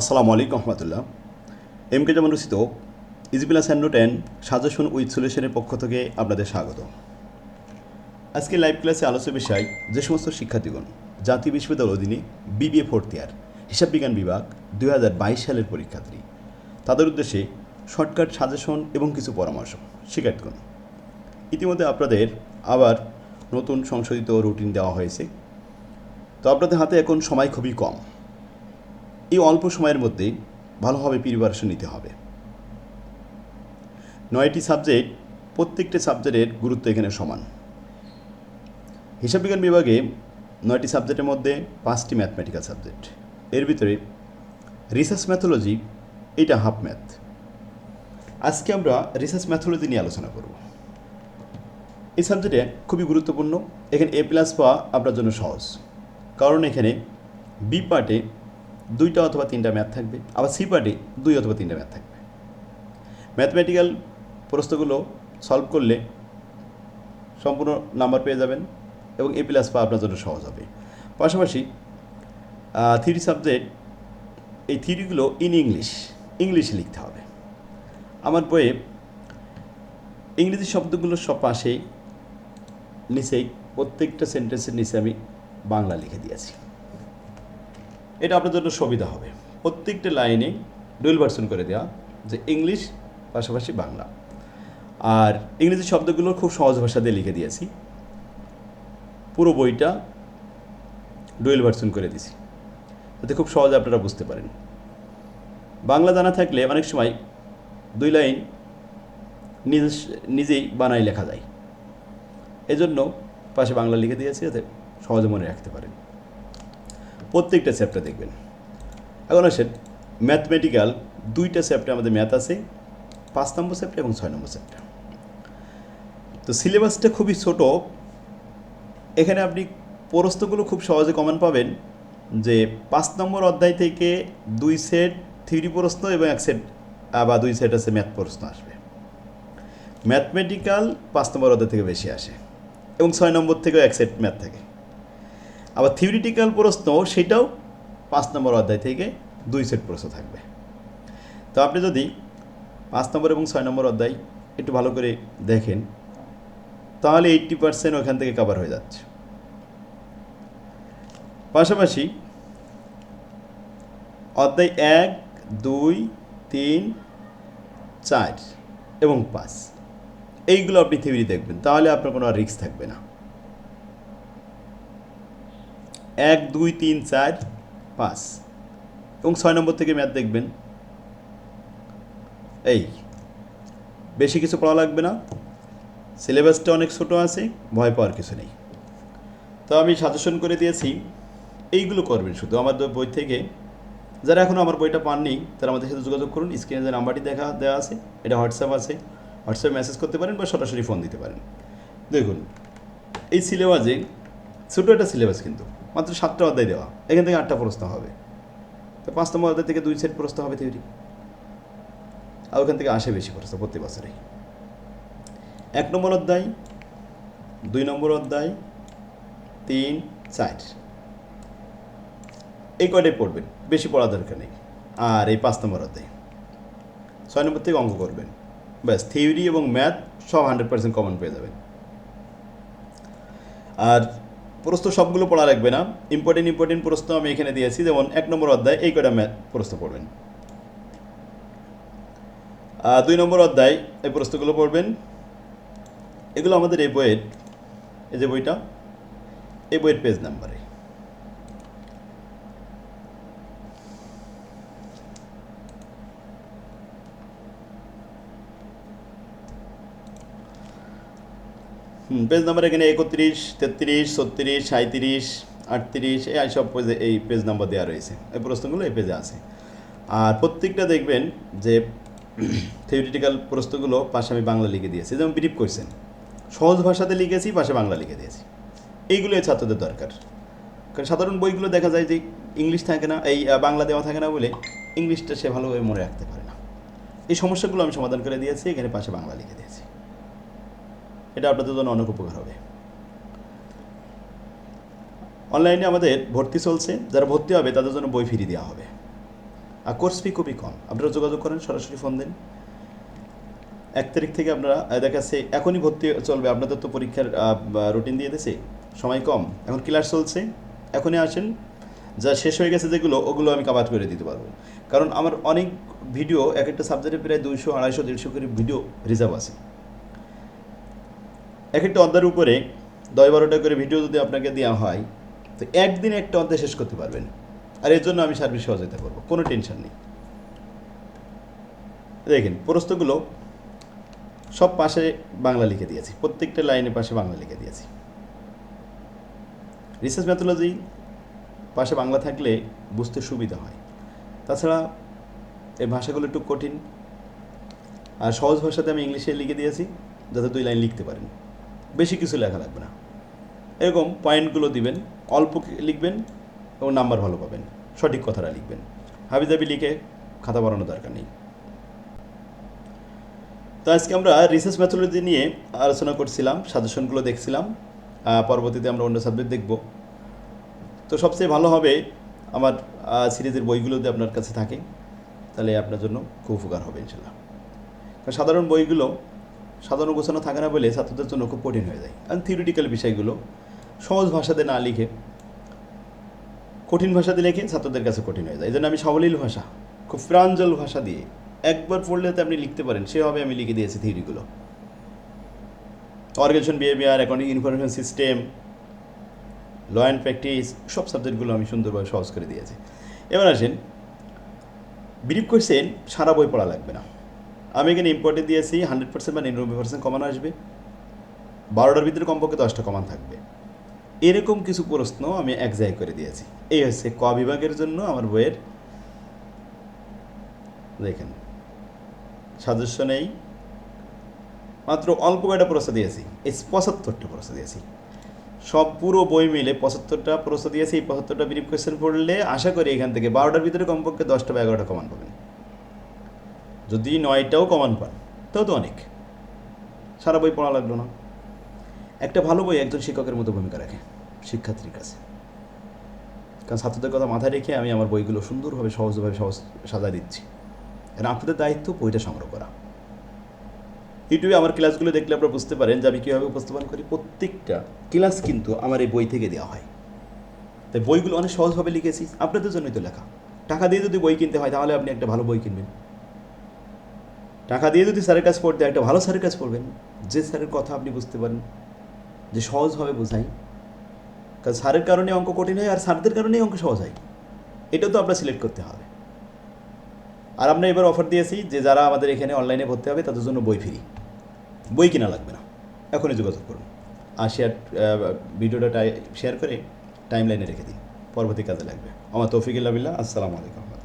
আসসালামু আলাইকুম রহমতুল্লাহ। M K যেমন রচিত ইজিবিলা স্যান্ডো টেন সাজেশন উইথ সলিউশনের পক্ষ থেকে আপনাদের স্বাগত। আজকে লাইভ ক্লাসে আলোচ্য বিষয় যে সমস্ত শিক্ষার্থীগণ জাতীয় বিশ্ববিদ্যালয় অধীনে বিবিএ ফোর্থ ইয়ার হিসাব বিজ্ঞান বিভাগ দুই হাজার বাইশ সালের পরীক্ষার্থী। তাদের উদ্দেশ্যে শর্টকাট সাজেশন এবং কিছু পরামর্শ। শিক্ষার্থীগণ, ইতিমধ্যে আপনাদের আবার নতুন সংশোধিত রুটিন দেওয়া হয়েছে। তো আপনাদের হাতে এখন সময় খুবই কম। এই অল্প সময়ের মধ্যেই ভালোভাবে প্রিপারেশন নিতে হবে। নয়টি সাবজেক্ট প্রত্যেকটি সাবজেক্টের গুরুত্ব এখানে সমান। হিসাববিজ্ঞান বিভাগে নয়টি সাবজেক্টের মধ্যে পাঁচটি ম্যাথমেটিক্যাল সাবজেক্ট এর ভিতরে রিসার্চ ম্যাথোলজি এটা হাফ ম্যাথ আজকে আমরা রিসার্চ ম্যাথোলজি নিয়ে আলোচনা করব। এই সাবজেক্টে খুবই গুরুত্বপূর্ণ। এখানে এ প্লাস পাওয়া আপনার জন্য সহজ। কারণ এখানে বি পার্টে দুইটা অথবা তিনটা ম্যাথ থাকবে, আবার সি পার্টে দুই অথবা তিনটা ম্যাথ থাকবে। ম্যাথমেটিক্যাল প্রশ্নগুলো সলভ করলে সম্পূর্ণ নাম্বার পেয়ে যাবেন এবং এ প্লাস পাওয়া আপনার জন্য সহজ হবে। পাশাপাশি থ্রি সাবজেক্ট এই থিরিগুলো ইন ইংলিশ ইংলিশে লিখতে হবে। আমার বইয়ে ইংরেজি শব্দগুলো সব পাশে নিচেই প্রত্যেকটা সেন্টেন্সের নিচে আমি বাংলা লিখে দিয়েছি। এটা আপনার জন্য সুবিধা হবে। প্রত্যেকটা লাইনে ডুয়েল ভার্সন করে দেওয়া যে ইংলিশ, পাশাপাশি বাংলা। আর ইংরেজি শব্দগুলো খুব সহজ ভাষা দিয়ে লিখে দিয়েছি। পুরো বইটা ডুয়েল ভার্সন করে দিয়েছি। যাতে খুব সহজে আপনারা বুঝতে পারেন। বাংলা জানা থাকলে অনেক সময় দুই লাইন নিজে নিজেই বানাই লেখা যায়। এজন্য পাশে বাংলা লিখে দিয়েছি, যাতে সহজে মনে রাখতে পারেন। প্রত্যেকটা চ্যাপ্টার দেখবেন। এখন আসেন ম্যাথমেটিক্যাল দুইটা চ্যাপ্টার আমাদের ম্যাথ আছে, পাঁচ নম্বর চ্যাপ্টার এবং ছয় নম্বর চ্যাপ্টার তো সিলেবাসটা খুবই ছোট। এখানে আপনি প্রস্তগুলো খুব সহজে কমন পাবেন যে পাঁচ নম্বর অধ্যায় থেকে দুই সেট থিওরি প্রশ্ন এবং এক সেট বা দুই সেট আছে ম্যাথ প্রশ্ন আসবে। ম্যাথমেটিক্যাল পাঁচ নম্বর অধ্যায় থেকে বেশি আসে এবং ছয় নম্বর থেকেও এক সেট ম্যাথ থাকে। আবার থিওরিটিক্যাল প্রশ্ন, সেটাও পাঁচ নম্বর অধ্যায় থেকে দুই সেট প্রশ্ন থাকবে। তো আপনি যদি পাঁচ নম্বর এবং ছয় নম্বর অধ্যায় একটু ভালো করে দেখেন, তাহলে এইট্টি পার্সেন্ট ওখান থেকে কভার হয়ে যাচ্ছে। পাশাপাশি অধ্যায় এক, দুই, তিন, চার এবং পাঁচ, এইগুলো আপনি থিওরি দেখবেন, তাহলে আপনার কোনো রিস্ক থাকবে না। এক, দুই, তিন, চার, পাঁচ। এবং ছয় নম্বর থেকে ম্যাথ দেখবেন। এই, বেশি কিছু পড়া লাগবে না। সিলেবাসটা অনেক ছোট আছে, ভয় পাওয়ার কিছু নেই। তো আমি সাজেশন করে দিয়েছি, এইগুলো করবেন শুধু। আমার বই থেকে যারা এখনও আমার বইটা পাননি, তারা আমাদের সাথে যোগাযোগ করুন। স্ক্রিনে যে নাম্বারটি দেখা, দেওয়া আছে, এটা হোয়াটসঅ্যাপ আছে। হোয়াটসঅ্যাপে মেসেজ করতে পারেন বা সরাসরি ফোন দিতে পারেন। দেখুন, এই সিলেবাসে ছোটো একটা সিলেবাস কিন্তু। মাত্র সাতটা অধ্যায় দেওয়া। এখান থেকে আটটা প্রশ্ন হবে। তো পাঁচ নম্বর অধ্যায় থেকে দুই সেট প্রশ্ন হবে থিওরি আর ওখান থেকে আসে বেশি প্রশ্ন প্রতি বছরেই। এক নম্বর অধ্যায়, দুই নম্বর অধ্যায়, তিন, চার। এই কয়টাই পড়বেন? বেশি পড়া দরকার নেই। আর এই পাঁচ নম্বর অধ্যায়। ছয় নম্বর থেকে অঙ্ক করবেন। ব্যাস থিওরি এবং ম্যাথ সব হান্ড্রেড পার্সেন্ট কমন পেয়ে যাবেন। আর প্রশ্ন সবগুলো পড়া লাগবে না। ইম্পর্টেন্ট ইম্পর্টেন্ট প্রশ্ন আমি এখানে দিয়েছি। যেমন এক নম্বর অধ্যায়, এই কয়টা প্রশ্ন পড়বেন? দুই নম্বর অধ্যায়, এই প্রশ্নগুলো পড়বেন। এগুলো আমাদের এই বইয়ের, এই যে বইটা, এই বইয়ের পেজ নাম্বারে পেজ নাম্বার এখানে একত্রিশ, তেত্রিশ, ছত্রিশ সাঁত্রিশ আটত্রিশ, এই সব পেজে এই পেজ নাম্বার দেওয়া রয়েছে। এই প্রশ্নগুলো এই পেজে আছে। আর প্রত্যেকটা দেখবেন যে থিওরিটিক্যাল প্রশ্নগুলো পাশে আমি বাংলা লিখে দিয়েছি। যেমন ব্রিফ কোয়েশ্চেন সহজ ভাষাতে লিখেছি, পাশে বাংলা লিখে দিয়েছি। এইগুলো এই ছাত্রদের দরকার। কারণ সাধারণ বইগুলো দেখা যায় যে ইংলিশ থাকে না, এই বাংলা দেওয়া থাকে না বলে ইংলিশটা সে ভালোভাবে মনে রাখতে পারে না। এই সমস্যাগুলো আমি সমাধান করে দিয়েছি, এখানে পাশে বাংলা লিখে দিয়েছি। এটা আপনাদের জন্য অনেক উপকার হবে। অনলাইনে আমাদের ভর্তি চলছে, যারা ভর্তি হবে তাদের জন্য বই ফিরিয়ে দেওয়া হবে। আর কোর্স ফি খুবই কম। আপনারা যোগাযোগ করেন, সরাসরি ফোন দেন। এক তারিখ থেকে আপনারা দেখা যাচ্ছে এখনই ভর্তি চলবে। আপনাদের তো পরীক্ষার রুটিন দিয়ে দিয়েছে। সময় কম। এখন ক্লাস চলছে। এখনই আসেন। যা শেষ হয়ে গেছে যেগুলো, ওগুলো আমি কাভার করে দিতে পারব। কারণ আমার অনেক ভিডিও এক একটা সাবজেক্টে প্রায় দুইশো, আড়াইশো, দেড়শো করে ভিডিও রিজার্ভ আছে। এক একটা অধ্যায়ের উপরে দশ বারোটা করে ভিডিও যদি আপনাকে দেওয়া হয়, তো একদিনে একটা অধ্যায় শেষ করতে পারবেন। আর এর জন্য আমি সার্ভিস সহযোগিতা করব, কোনো টেনশন নেই। দেখেন, প্রশ্নগুলো সব পাশে বাংলা লিখে দিয়েছি, প্রত্যেকটা লাইনের পাশে বাংলা লিখে দিয়েছি। রিসার্চ ম্যাথোলজি পাশে বাংলা থাকলে বুঝতে সুবিধা হয়। তাছাড়া এই ভাষাগুলো একটু কঠিন। আর সহজ ভাষাতে আমি ইংলিশে লিখে দিয়েছি, যাতে দুই লাইন লিখতে পারেন। বেশি কিছু লেখা লাগবে না। এরকম পয়েন্টগুলো দিবেন, অল্প লিখবেন এবং নাম্বার ভালো পাবেন, সঠিক কথাটা লিখবেন। হাবিজাবি লিখে খাতা বানানোর দরকার নেই। তো আজকে আমরা রিসার্চ ম্যাথোলজি নিয়ে আলোচনা করছিলাম সাজেশনগুলো দেখছিলাম পরবর্তীতে আমরা অন্য সাবজেক্ট দেখব। তো সবচেয়ে ভালো হবে আমার সিরিজের বইগুলো যদি আপনার কাছে থাকে, তাহলে আপনার জন্য খুব উপকার হবে ইনশাল্লাহ সাধারণ বইগুলো সাধারণ গোছানো থাকে না বলে ছাত্রদের জন্য খুব কঠিন হয়ে যায়। কারণ থিওরিটিক্যাল বিষয়গুলো সহজ ভাষাতে না লিখে কঠিন ভাষাতে লিখে ছাত্রদের কাছে কঠিন হয়ে যায়। এই জন্য আমি সাবলীল ভাষা, খুব প্রাঞ্জল ভাষা দিয়ে একবার পড়লে তো আপনি লিখতে পারেন, সেভাবে আমি লিখে দিয়েছি থিওরিগুলো organisation behaviour accounting information system, law and practice, সব সাবজেক্টগুলো আমি সুন্দরভাবে সহজ করে দিয়েছি। এবার আসেন ব্রিফ কোয়েশ্চেন সারা বই পড়া লাগবে না। আমি এখানে ইম্পর্টেন্ট দিয়েছি হান্ড্রেড পার্সেন্ট বা নিরানব্বই পার্সেন্ট কমান আসবে। বারোটার ভিতরে কমপক্ষে দশটা কমান থাকবে। এরকম কিছু প্রশ্ন আমি এক জায়গায় করে দিয়েছি। এই হচ্ছে ক বিভাগের জন্য আমার বইয়ের। দেখেন সাজস্য নেই। মাত্র অল্প কয়টা প্রশ্ন দিয়েছি, এই পঁচাত্তরটা প্রশ্ন দিয়েছি। সব পুরো বই মিলে পঁচাত্তরটা প্রশ্ন দিয়েছি, এই পঁচাত্তরটা ব্রিফ কোয়েশ্চেন পড়লে আশা করি এখান থেকে বারোটার ভিতরে কমপক্ষে দশটা বা এগারোটা কমান পাবেন। যদি নয়টাও কমান পান, তাও তো অনেক। সারা বই পড়া লাগল না। একটা ভালো বই একজন শিক্ষকের মতো ভূমিকা রাখে, শিক্ষার্থীর কাছে। কারণ ছাত্রদের কথা মাথায় রেখে আমি আমার বইগুলো সুন্দরভাবে, সহজভাবে, সহজ সাজা দিচ্ছি। কারণ আপনাদের দায়িত্ব বইটা সংগ্রহ করা। ইউটিউবে আমার ক্লাসগুলো দেখলে আপনারা বুঝতে পারেন যে আমি কীভাবে উপস্থাপন করি। প্রত্যেকটা ক্লাস কিন্তু আমার এই বই থেকে দেওয়া হয়। তাই বইগুলো অনেক সহজভাবে লিখেছি। আপনাদের জন্যই তো লেখা। টাকা দিয়ে যদি বই কিনতে হয়, তাহলে আপনি একটা ভালো বই কিনবেন। টাকা দিয়ে যদি স্যারের কাছে পড়তে একটা ভালো স্যারের কাছে পড়বেন। যে স্যারের কথা আপনি বুঝতে পারেন, যে সহজভাবে বোঝাই কারণ স্যারের কারণে অঙ্ক কঠিন হয়, আর স্যারদের কারণেই অঙ্ক সহজ হয়। এটা তো আপনার সিলেক্ট করতে হবে। আর আমরা এবার অফার দিয়েছি যে যারা আমাদের এখানে অনলাইনে ভর্তি হবে, তাদের জন্য বই ফ্রি বই কিনা লাগবে না। এখনই যোগাযোগ করুন। আর শেয়ার ভিডিওটা শেয়ার করে টাইম লাইনে রেখে দিন। পরবর্তী কাজে লাগবে। আমার তৌফিকুল্লাহ আসসালামু আলাইকুম।